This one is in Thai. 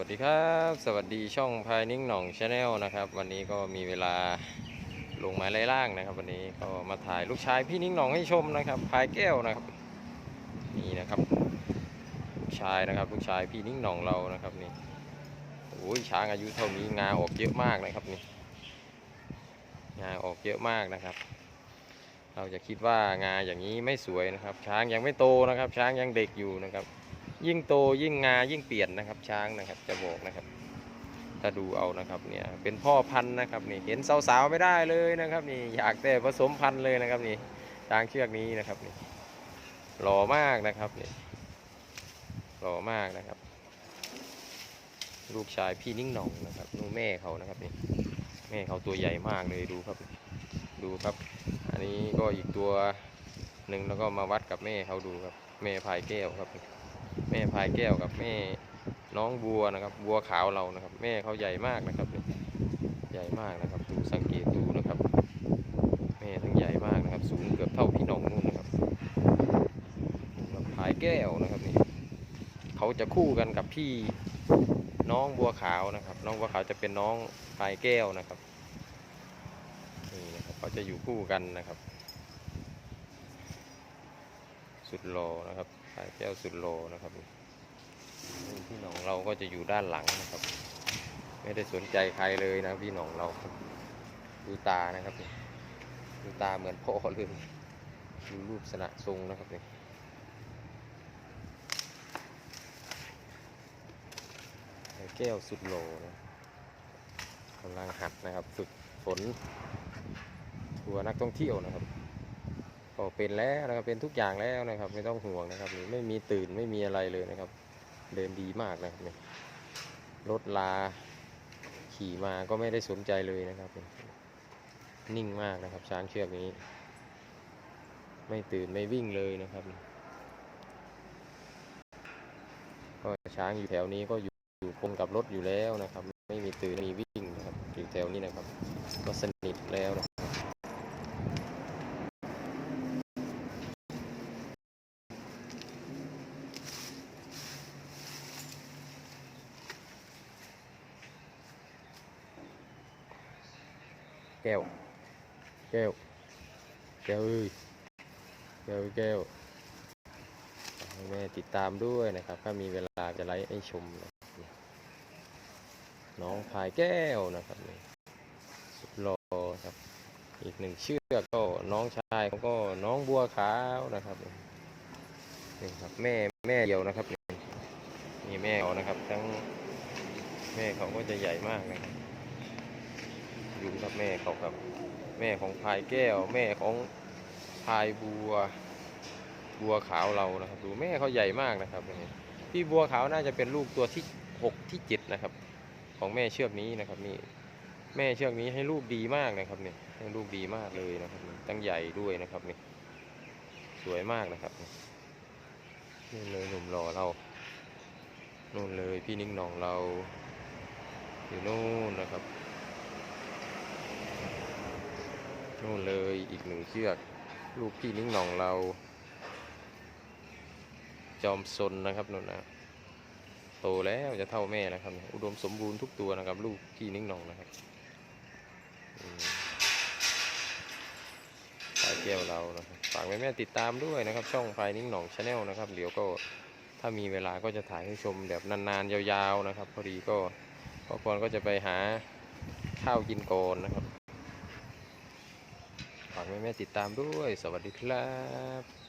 วัสดีครับ สวัสดีช่องพายนิ่งหน่องชาแนลนะครับ วันนี้ก็มีเวลาลงมาไล่ล่างนะครับ วันนี้ก็มาถ่ายลูกชายพี่นิ่งหน่องให้ชมนะครับพายแก้วนะครับนี่นะครับลูกชายนะครับลูกชายพี่นิ่งหน่องเรานะครับนี่โอ้ยช้างอายุเท่านี้งาออกเยอะมากนะครับนี่งาออกเยอะมากนะครับ เราจะคิดว่างาอย่างนี้ไม่สวยนะครับ ช้างยังไม่โตนะครับ ช้างยังเด็กอยู่นะครับ ยิ่งโตยิ่งงายิ่งเปลี่ยนนะครับ ช้างนะครับ จะบอกนะครับถ้าดูเอานะครับเนี่ยเป็นพ่อพันธุ์นะครับนี่เห็นสาวๆไม่ได้เลยนะครับ นี่อยากแต่ผสมพันธุ์เลยนะครับนี่ช้างเชือกนี้นะครับนี่หล่อมากนะครับนี่หล่อมากนะครับ ลูกชายพี่นิ่งหน่องนะครับนูนแม่เขานะครับนี่แม่เขาตัวใหญ่มากเลยดูครับ ดูครับ อันนี้ก็อีกตัวหนึ่งแล้วก็มาวัดกับแม่เขาดูครับ แม่พายแก้วครับ แม่พายแก้วกับแม่น้องบัวนะครับบัวขาวเรานะครับ แม่เขาใหญ่มากนะครับนี่ใหญ่มากนะครับดูสังเกตดูนะครับ แม่ทั้งใหญ่มากนะครับ สูงเกือบเท่าพี่น้องนู่นนะครับแบบพายแก้วนะครับนี่เขาจะคู่กันกับพี่น้องบัวขาวนะครับ น้องบัวขาวจะเป็นน้องพายแก้วนะครับนี่นะครับเขาจะอยู่คู่กันนะครับ สุดโลนะครับพายแก้วสุดโลนะครับนี่พี่น้องเราก็จะอยู่ด้านหลังนะครับ ไม่ได้สนใจใครเลยนะพี่หนองเราดูตานะครับดูตาเหมือนพ่อเลยดูรูปสนะทรงนะครับนี่แก้วสุดโลนะกำลังหัดนะครับ ฝึกฝน ทัวร์นักท่องเที่ยวนะครับ ก็เป็นแล้วนะครับเป็นทุกอย่างแล้วนะครับ ไม่ต้องห่วงนะครับนี่ไม่มีตื่นไม่มีอะไรเลยนะครับ เดินดีมากนะครับนี่รถลาขี่มาก็ไม่ได้สนใจเลยนะครับ นิ่งมากนะครับ ช้างเชือกนี้ ไม่ตื่นไม่วิ่งเลยนะครับก็ช้างอยู่แถวนี้ก็อยู่อยู่คงกับรถอยู่แล้วนะครับ ไม่มีตื่นไม่มีวิ่งนะครับอยู่แถวนี้นะครับ ก็สนิทแล้วนะ แก้ว แก้ว แก้วเอ้ยแก้วแก้วแม่ติดตามด้วยนะครับ ถ้ามีเวลาจะไลฟ์ให้ชมนะน้องพายแก้วนะครับนี่สุดหล่อครับ อีกหนึ่งเชือกก็น้องชายเขาก็น้องบัวขาวนะครับนี่ครับแม่แม่เดียวนะครับนี่นี่แม่เขานะครับ ทั้งแม่เขาก็จะใหญ่มากนะครับ ดูครับแม่เขาครับ แม่ของพายแก้ว แม่ของพายบัว บัวขาวเรานะครับ ดูแม่เขาใหญ่มากนะครับนี่พี่บัวขาวน่าจะเป็นลูกตัวที่หกที่เจ็ดนะครับ ของแม่เชือกนี้นะครับนี่แม่เชือกนี้ให้ลูกดีมากนะครับนี่ให้ลูกดีมากเลยนะครับตั้งใหญ่ด้วยนะครับนี่สวยมากนะครับนี่นเลยหนุ่มหล่อเรานู่นเลยพี่นิ่งนองเราอยู่นู่นนะครับ นู่นเลยอีกหนึ่งเชือก ลูกพี่นิ้งหน่องเรา จอมซนนะครับนู่นนะโตแล้วจะเท่าแม่แล้วครับ อุดมสมบูรณ์ทุกตัวนะครับ ลูกพี่นิ้งหน่องนะครับอืมสายแก้วเรานะครับฝากแม่แม่ติดตามด้วยนะครับ ช่องพายนิ้งหน่องชาแนลนะครับเดี๋ยวก็ถ้ามีเวลาก็จะถ่ายให้ชมแบบนานๆยาวๆนะครับ พอดีก็พ่อควรก็จะไปหาข้าวกินก่อนนะครับ ฝากแม่ๆติดตามด้วย สวัสดีครับ